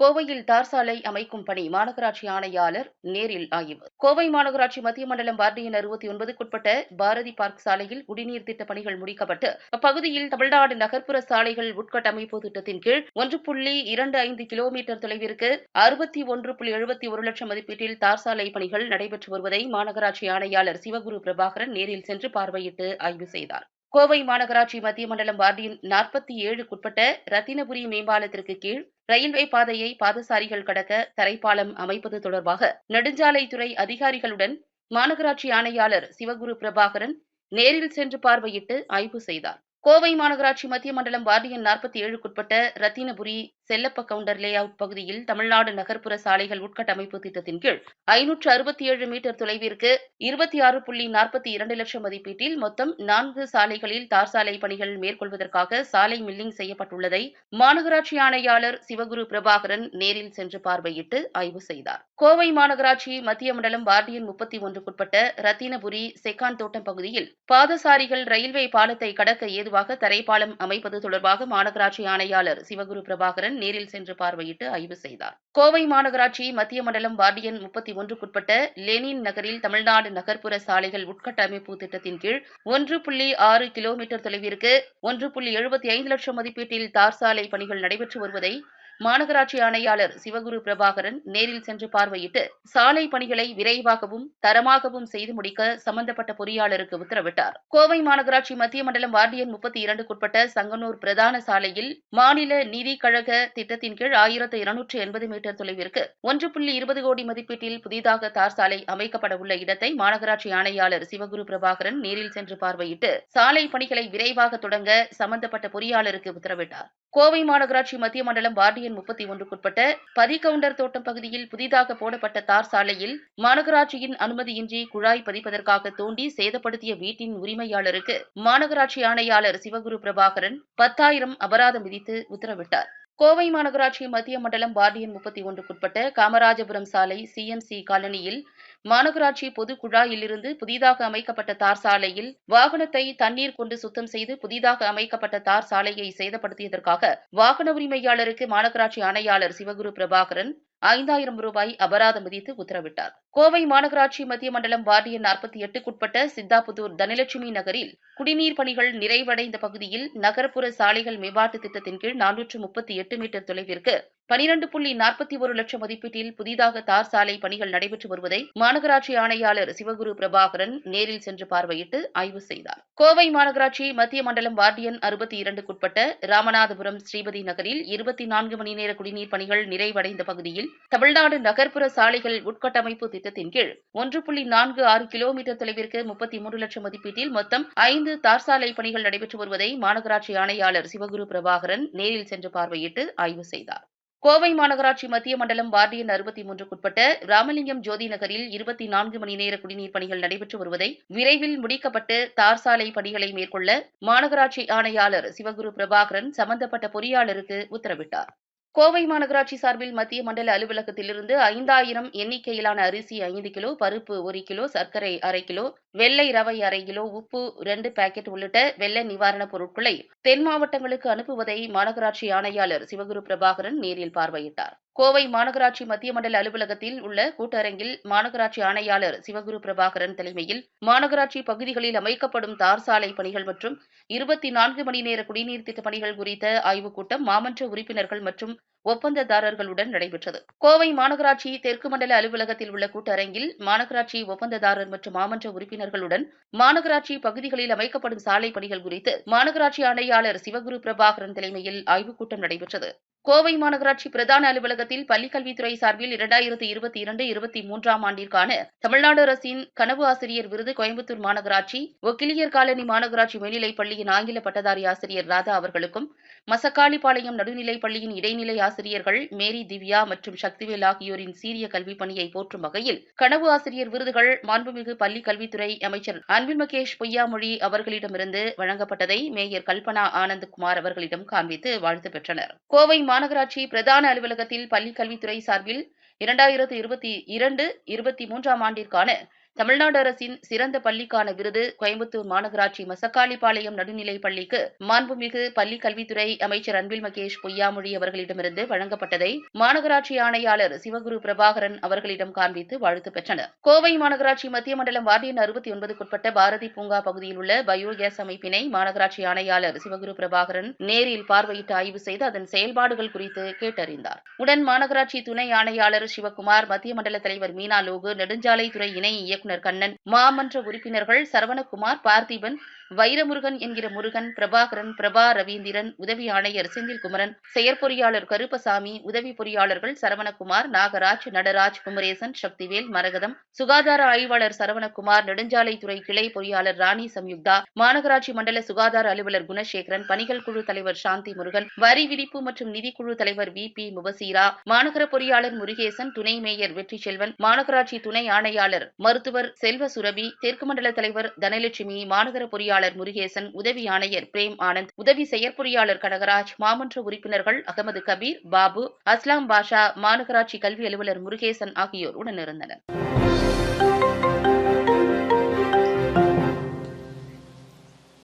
கோவையில் தார் சாலை அமைக்கும் பணி மாநகராட்சி ஆணையாளர் நேரில் ஆய்வு. கோவை மாநகராட்சி மத்திய மண்டலம் வார்டு எண் அறுபத்தி ஒன்பதுக்குட்பட்ட பாரதி பார்க் சாலையில் குடிநீர் திட்ட பணிகள் முடிக்கப்பட்டு அப்பகுதியில் தமிழ்நாடு நகர்ப்புற சாலைகள் உட்கட்டமைப்பு திட்டத்தின் கீழ் ஒன்று புள்ளி இரண்டு ஐந்து கிலோமீட்டர் தொலைவிற்கு அறுபத்தி ஒன்று புள்ளி எழுபத்தி ஒரு லட்சம் மதிப்பீட்டில் தார் சாலை பணிகள் நடைபெற்று வருவதை மாநகராட்சி ஆணையாளர் சிவகுரு பிரபாகரன் நேரில் சென்று பார்வையிட்டு ஆய்வு செய்தார். கோவை மாநகராட்சி மத்திய மண்டலம் வார்டின் நாற்பத்தி ஏழுக்குட்பட்ட ரத்தினபுரி மேம்பாலத்திற்கு கீழ் ரயில்வே பாதையை பாதசாரிகள் கடக்க தரைப்பாலம் அமைப்பது தொடர்பாக நெடுஞ்சாலைத்துறை அதிகாரிகளுடன் மாநகராட்சி ஆணையாளர் சிவகுரு பிரபாகரன் நேரில் சென்று பார்வையிட்டு ஆய்வு செய்தார். கோவை மாநகராட்சி மத்திய மண்டலம் வார்டு எண் நாற்பத்தி ஏழுக்குட்பட்ட ரத்தினபுரி செல்லப்ப கவுண்டர் லே அவுட் பகுதியில் தமிழ்நாடு நகர்ப்புற சாலைகள் உட்கட்டமைப்பு திட்டத்தின் கீழ் ஐநூற்று அறுபத்தி ஏழு மீட்டர் தொலைவிற்கு இருபத்தி ஆறு புள்ளி நாற்பத்தி இரண்டு லட்சம் மதிப்பீட்டில் மொத்தம் நான்கு சாலைகளில் தார் சாலை பணிகள் மேற்கொள்வதற்காக சாலை மில்லிங் செய்யப்பட்டுள்ளதை மாநகராட்சி ஆணையாளர் சிவகுரு பிரபாகரன் நேரில் சென்று பார்வையிட்டு ஆய்வு செய்தார். கோவை மாநகராட்சி மத்திய மண்டலம் வார்டியன் முப்பத்தி ஒன்றுக்குட்பட்ட ரத்தினபுரி செக்கான் தோட்டம் பகுதியில் பாதசாரிகள் ரயில்வே பாலத்தை கடக்க ஏதுவாக தரைப்பாலம் அமைப்பது தொடர்பாக மாநகராட்சி ஆணையாளர் சிவகுரு பிரபாகரன் நேரில் சென்று பார்வையிட்டு ஆய்வு செய்தார். கோவை மாநகராட்சி மத்திய மண்டலம் வார்டு எண் முப்பத்தி ஒன்றுக்குட்பட்ட லெனின் நகரில் தமிழ்நாடு நகர்ப்புற சாலைகள் உட்கட்டமைப்பு திட்டத்தின் கீழ் ஒன்று புள்ளி ஆறு கிலோமீட்டர் தொலைவிற்கு ஒன்று புள்ளி எழுபத்தி ஐந்து லட்சம் மதிப்பீட்டில் தார் சாலை பணிகள் நடைபெற்று வருவதை மாநகராட்சி ஆணையாளர் சிவகுரு பிரபாகரன் நேரில் சென்று பார்வையிட்டு சாலை பணிகளை விரைவாகவும் தரமாகவும் செய்து முடிக்க சம்பந்தப்பட்ட பொறியாளருக்கு உத்தரவிட்டார். கோவை மாநகராட்சி மத்திய மண்டலம் வார்டு எண் முப்பத்தி இரண்டுக்குட்பட்ட சங்கனூர் பிரதான சாலையில் மாநில நிதி கழக திட்டத்தின் கீழ் ஆயிரத்து இருநூற்று எண்பது மீட்டர் தொலைவிற்கு ஒன்று புள்ளி இருபது கோடி மதிப்பீட்டில் புதிதாக தார் சாலை அமைக்கப்பட உள்ள இடத்தை மாநகராட்சி ஆணையாளர் சிவகுரு பிரபாகரன் நேரில் சென்று பார்வையிட்டு சாலை பணிகளை விரைவாக தொடங்க சம்பந்தப்பட்ட பொறியாளருக்கு உத்தரவிட்டார். கோவை மாநகராட்சி மத்திய மண்டலம் வார்டு எண் முப்பத்தி ஒன்றுக்குட்பட்ட பதிகவுண்டர் தோட்டம் பகுதியில் புதிதாக போடப்பட்ட தார் சாலையில் மாநகராட்சியின் அனுமதியின்றி குழாய் பதிப்பதற்காக தோண்டி சேதப்படுத்திய வீட்டின் உரிமையாளருக்கு மாநகராட்சி ஆணையாளர் சிவகுரு பிரபாகரன் பத்தாயிரம் அபராதம் விதித்து உத்தரவிட்டார். கோவை மாநகராட்சி மத்திய மண்டலம் வார்டு எண் முப்பத்தி ஒன்றுக்குட்பட்ட காமராஜபுரம் சாலை சிஎம்சி காலனியில் மாநகராட்சி பொது குழாயிலிருந்து புதிதாக அமைக்கப்பட்ட தார் சாலையில் வாகனத்தை தண்ணீர் கொண்டு சுத்தம் செய்து புதிதாக அமைக்கப்பட்ட தார் சாலையை சேதப்படுத்தியதற்காக வாகன உரிமையாளருக்கு மாநகராட்சி ஆணையாளர் சிவகுரு பிரபாகரன் ஐந்தாயிரம் ரூபாய் அபராதம் விதித்து உத்தரவிட்டார். கோவை மாநகராட்சி மத்திய மண்டலம் வார்டு எண் நாற்பத்தி எட்டுக்குட்பட்ட சித்தாபுதூர் தனலட்சுமி நகரில் குடிநீர் பணிகள் நிறைவடைந்த பகுதியில் நகர்ப்புற சாலைகள் மேம்பாட்டு திட்டத்தின் கீழ் நானூற்று முப்பத்தி எட்டு மீட்டர் தொலைவிற்கு பனிரண்டு புள்ளி நாற்பத்தி ஒரு லட்சம் மதிப்பீட்டில் புதிதாக தார் சாலை பணிகள் நடைபெற்று வருவதை மாநகராட்சி ஆணையாளர் சிவகுரு பிரபாகரன் நேரில் சென்று பார்வையிட்டு ஆய்வு செய்தார். கோவை மாநகராட்சி மத்திய மண்டலம் வார்டியன் அறுபத்தி இரண்டுக்குட்பட்ட ராமநாதபுரம் ஸ்ரீபதி நகரில் இருபத்தி நான்கு மணி நேர குடிநீர் பணிகள் நிறைவடைந்த பகுதியில் தமிழ்நாடு நகர்ப்புற சாலைகள் உட்கட்டமைப்பு திட்டத்தின் கீழ் ஒன்று புள்ளி நான்கு ஆறு கிலோமீட்டர் தொலைவிற்கு முப்பத்தி மூன்று லட்சம் மதிப்பீட்டில் மொத்தம் ஐந்து தார் சாலை பணிகள் நடைபெற்று வருவதை மாநகராட்சி ஆணையாளர் சிவகுரு பிரபாகரன் நேரில் சென்று பார்வையிட்டு ஆய்வு செய்தார். கோவை மாநகராட்சி மத்திய மண்டலம் வார்டு எண் அறுபத்தி மூன்றுக்குட்பட்ட ராமலிங்கம் ஜோதி நகரில் இருபத்தி நான்கு மணி நேர குடிநீர் பணிகள் நடைபெற்று வருவதை விரைவில் முடிக்கப்பட்டு தார் சாலை பணிகளை மேற்கொள்ள மாநகராட்சி ஆணையாளர் சிவகுரு பிரபாகரன் சம்பந்தப்பட்ட பொறியாளருக்கு உத்தரவிட்டார். கோவை மாநகராட்சி சார்பில் மத்திய மண்டல அலுவலகத்திலிருந்து ஐந்தாயிரம் எண்ணிக்கையிலான அரிசி ஐந்து கிலோ பருப்பு ஒரு கிலோ சர்க்கரை அரை கிலோ வெள்ளை ரவை அரை கிலோ உப்பு ரெண்டு பாக்கெட் உள்ளிட்ட வெள்ள நிவாரணப் பொருட்களை தென் மாவட்டங்களுக்கு அனுப்புவதை மாநகராட்சி ஆணையாளர் சிவகுரு பிரபாகரன் நேரில் பார்வையிட்டார். கோவை மாநகராட்சி மத்திய மண்டல அலுவலகத்தில் உள்ள கூட்டரங்கில் மாநகராட்சி ஆணையாளர் சிவகுரு பிரபாகரன் தலைமையில் மாநகராட்சி பகுதிகளில் அமைக்கப்படும் தார் சாலை பணிகள் மற்றும் இருபத்தி நான்கு மணி நேர குடிநீர் திட்ட பணிகள் குறித்த ஆய்வுக் கூட்டம் மாமன்ற உறுப்பினர்கள் மற்றும் ஒப்பந்ததாரர்களுடன் நடைபெற்றது. கோவை மாநகராட்சி தெற்கு மண்டல அலுவலகத்தில் உள்ள கூட்டரங்கில் மாநகராட்சி ஒப்பந்ததாரர் மற்றும் மாமன்ற உறுப்பினர்களுடன் மாநகராட்சி பகுதிகளில் அமைக்கப்படும் சாலை பணிகள் குறித்து மாநகராட்சி ஆணையாளர் சிவகுரு பிரபாகரன் தலைமையில் ஆய்வுக் கூட்டம் நடைபெற்றது. கோவை மாநகராட்சி பிரதான அலுவலகத்தில் பள்ளிக்கல்வித்துறை சார்பில் இரண்டாயிரத்தி இருபத்தி இரண்டு இருபத்தி மூன்றாம் ஆண்டிற்கான தமிழ்நாடு அரசின் கனவு ஆசிரியர் விருது கோயம்புத்தூர் மாநகராட்சி ஒக்கிலியர் காலனி மாநகராட்சி மேல்நிலைப் பள்ளியின் ஆங்கில பட்டதாரி ஆசிரியர் ராதா அவர்களுக்கும் மசக்காளிப்பாளையம் நடுநிலைப் பள்ளியின் இடைநிலை ஆசிரியர்கள் மேரி திவ்யா மற்றும் சக்திவேல் ஆகியோரின் சீரிய கல்விப் பணியை போற்றும் வகையில் கனவு ஆசிரியர் விருதுகள் மாண்புமிகு பள்ளி கல்வித்துறை அமைச்சர் அன்பில் மகேஷ் பொய்யாமொழி அவர்களிடமிருந்து வழங்கப்பட்டதை மேயர் கல்பனா ஆனந்த்குமார் அவர்களிடம் காண்பித்து வாழ்த்து பெற்றனர். கோவை மாநகராட்சி பிரதான அலுவலகத்தில் பள்ளிக்கல்வித்துறை சார்பில் இரண்டாயிரத்து இருபத்தி இரண்டு இருபத்தி மூன்றாம் ஆண்டிற்கான தமிழ்நாடு அரசின் சிறந்த பள்ளிக்கான விருது கோயம்புத்தூர் மாநகராட்சி மசக்காளிப்பாளையம் நடுநிலைப் பள்ளிக்கு மாண்புமிகு பள்ளி கல்வித்துறை அமைச்சர் அன்பில் மகேஷ் பொய்யாமொழி அவர்களிடமிருந்து வழங்கப்பட்டதை மாநகராட்சி ஆணையாளர் சிவகுரு பிரபாகரன் அவர்களிடம் காண்பித்து வாழ்த்து பெற்றனர். கோவை மாநகராட்சி மத்திய மண்டலம் வார்டு எண் அறுபத்தி ஒன்பதுக்குட்பட்ட பாரதி பூங்கா பகுதியில் உள்ள பயோகேஸ் அமைப்பினை மாநகராட்சி ஆணையாளர் சிவகுரு பிரபாகரன் நேரில் பார்வையிட்டு ஆய்வு செய்து அதன் செயல்பாடுகள் குறித்து கேட்டறிந்தார். உடன் மாநகராட்சி துணை ஆணையாளர் சிவகுமார் மத்திய மண்டல தலைவர் மீனா லோகு நெடுஞ்சாலைத்துறை இணை இயக்குநர் கண்ணன் மாமன்ற உறுப்பினர்கள் சரவணகுமார் பார்த்திபன் வைரமுருகன் என்கிற முருகன் பிரபாகரன் பிரபா ரவீந்திரன் உதவி ஆணையர் செந்தில்குமரன் செயற்பொறியாளர் கருப்பசாமி உதவி பொறியாளர்கள் சரவணகுமார் நாகராஜ் நடராஜ் குமரேசன் சக்திவேல் மரகதம் சுகாதார ஆய்வாளர் சரவணகுமார் நெடுஞ்சாலைத்துறை கிளை பொறியாளர் ராணி சம்யுக்தா மாநகராட்சி மண்டல சுகாதார அலுவலர் குணசேகரன் பணிகள் குழு தலைவர் சாந்தி முருகன் வரி விதிப்பு மற்றும் நிதிக்குழு தலைவர் வி பி முபசீரா மாநகர பொறியாளர் முருகேசன் துணை மேயர் வெற்றி செல்வன் மாநகராட்சி துணை ஆணையாளர் மருத்துவர் செல்வ சுரபி தெற்கு மண்டல தலைவர் தனலட்சுமி மாநகர பொறியாளர் முருகேசன் உதவி ஆணையர் பிரேம் ஆனந்த் உதவி செயற்பொறியாளர் கனகராஜ் மாமன்ற உறுப்பினர்கள் அகமது கபீர் பாபு அஸ்லாம் பாஷா மாநகராட்சி கல்வி அலுவலர் முருகேசன் ஆகியோர் உடனிருந்தனர்.